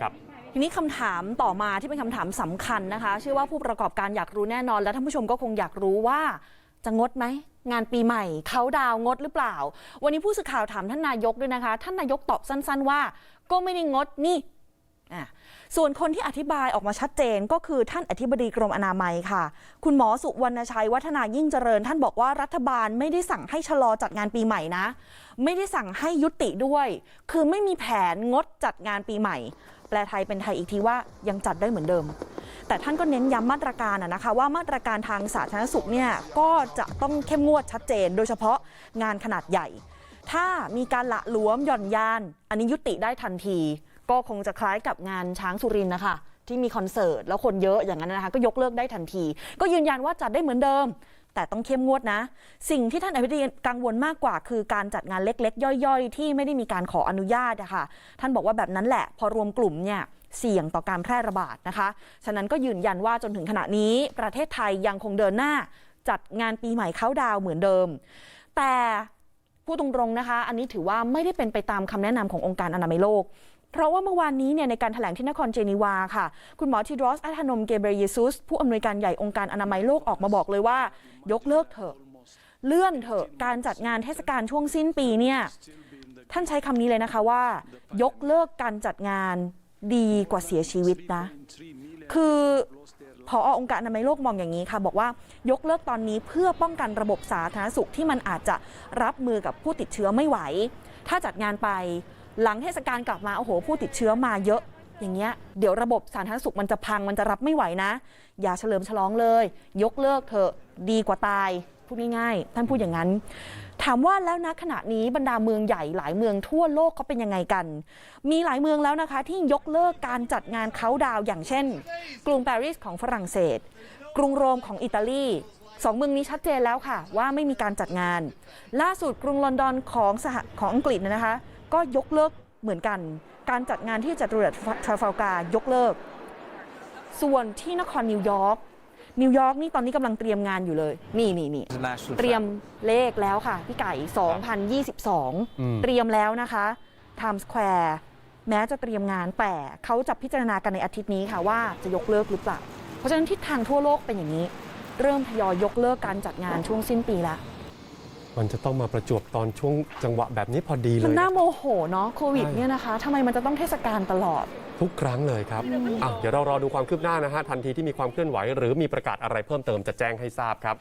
ครับทีนี้คำถามต่อมาที่เป็นคำถามสำคัญนะคะ เชื่อว่าผู้ประกอบการอยากรู้แน่นอน และท่านผู้ชมก็คงอยากรู้ว่าจะงดไหมงานปีใหม่เขาดาวงดหรือเปล่า วันนี้ผู้สื่อข่าวถามท่านนายกด้วยนะคะ ท่านนายกตอบสั้น ๆ ว่า ก็ไม่ได้งดนี่ส่วนคนที่อธิบายออกมาชัดเจนก็คือท่านอธิบดีกรมอนามัยค่ะ คุณหมอสุวรรณชัยวัฒนายิ่งเจริญ ท่านบอกว่ารัฐบาลไม่ได้สั่งให้ชะลอจัดงานปีใหม่นะ ไม่ได้สั่งให้ยุติด้วย คือไม่มีแผนงดจัดงานปีใหม่ แปลไทยเป็นไทยอีกทีว่ายังจัดได้เหมือนเดิม แต่ท่านก็เน้นย้ำมาตรการนะคะว่ามาตรการทางสาธารณสุขเนี่ยก็จะต้องเข้มงวดชัดเจน โดยเฉพาะงานขนาดใหญ่ ถ้ามีการละหลวมหย่อนยาน อันนี้ยุติได้ทันที ก็คงจะคล้ายกับงานช้างสุรินนะคะที่มีคอนเสิร์ตแล้วคนเยอะอย่างนั้นนะคะก็ยกเลิกได้ทันที ก็ยืนยันว่าจัดได้เหมือนเดิม แต่ต้องเข้มงวดนะ สิ่งที่ท่านอธิบดีกังวลมากกว่า คือการจัดงานเล็ก ๆ ย่อย ๆ ที่ไม่ได้มีการขออนุญาตอะค่ะท่านบอกว่าแบบนั้นแหละ พอรวมกลุ่มเนี่ยเสี่ยงต่อการแพร่ระบาดนะคะ ฉะนั้นก็ยืนยันว่าจนถึงขณะนี้ ประเทศไทยยังคงเดินหน้า จัดงานปีใหม่เข้าดาวเหมือนเดิม แต่พูดตรงๆนะคะ อันนี้ถือว่าไม่ได้เป็นไปตามคำแนะนำขององค์การอนามัยโลก เพราะว่าเมื่อวานนี้เนี่ยในการถแถลงที่นครเจนีวาค่ะ คุณหมอทีดรอสอัธนมเกเบรเยซุส ผู้อำนวยการใหญ่องค์การอนามัยโลกออกมาบอกเลยว่า ยกเลิกเถอะ เลื่อนเถอะการจัดงานเทศกาลช่วงสิ้นปีเนี่ยท่านใช้คำนี้เลยนะคะว่า ยกเลิกการจัดงานดีกว่าเสียชีวิตนะ คือพอองค์การอนามัยโลกมองอย่างนี้ค่ะบอกว่ายกเลิกตอนนี้เพื่อป้องกันระบบสาธารณสุขที่มันอาจจะรับมือกับผู้ติดเชื้อไม่ไหว ถ้าจัดงานไป หลังเทศกาลกลับมาโอ้โห ผู้ติดเชื้อมาเยอะ อย่างเงี้ยเดี๋ยวระบบสาธารณสุขมันจะพังมันจะรับไม่ไหวนะ อย่าเฉลิมฉลองเลย ยกเลิกเถอะดีกว่าตายพูดง่ายๆท่านพูดอย่างนั้น ถามว่าแล้วนะขณะนี้บรรดาเมืองใหญ่หลายเมืองทั่วโลกเขาเป็นยังไงกัน มีหลายเมืองแล้วนะคะ ที่ยกเลิกการจัดงานเขาดาวอย่างเช่น กรุงปารีสของฝรั่งเศส กรุงโรมของอิตาลีสองเมืองนี้ชัดเจนแล้วค่ะ ว่าไม่มีการจัดงาน ล่าสุดกรุงลอนดอนของสหของอังกฤษนะคะ ก็ยกเลิกเหมือนกัน การจัดงานที่จัตุรัสทราฟัลการ์ยกเลิก ส่วนที่นครนิวยอร์กนิวยอร์กนี่ตอนนี้กำลังเตรียมงานอยู่เลย นี่นี่นี่ International เตรียม Fair เลขแล้วค่ะ พี่ไก่ 2022อืมเตรียมแล้วนะคะ Times Square แม้จะเตรียมงานแต่เขาจะพิจารณากันในอาทิตย์นี้ค่ะว่าจะยกเลิกหรือเปล่า เพราะฉะนั้นทิศทางทั่วโลกเป็นอย่างนี้ เริ่มทยอยยกเลิกการจัดงานช่วงสิ้นปีแล้ว มันจะต้องมาประจวบตอนช่วงจังหวะแบบนี้พอดีเลมันยน่านะโมโหเนาะโควิดใช่เนี่ยนะคะทำไมมันจะต้องเทศกาลตลอด ทุกครั้งเลยครับอะเดี๋ยวเรารอดูความคืบหน้านะฮะทันทีที่มีความเคลื่อนไหว หรือมีประกาศอะไรเพิ่มเติมจะแจ้งให้ทราบครับ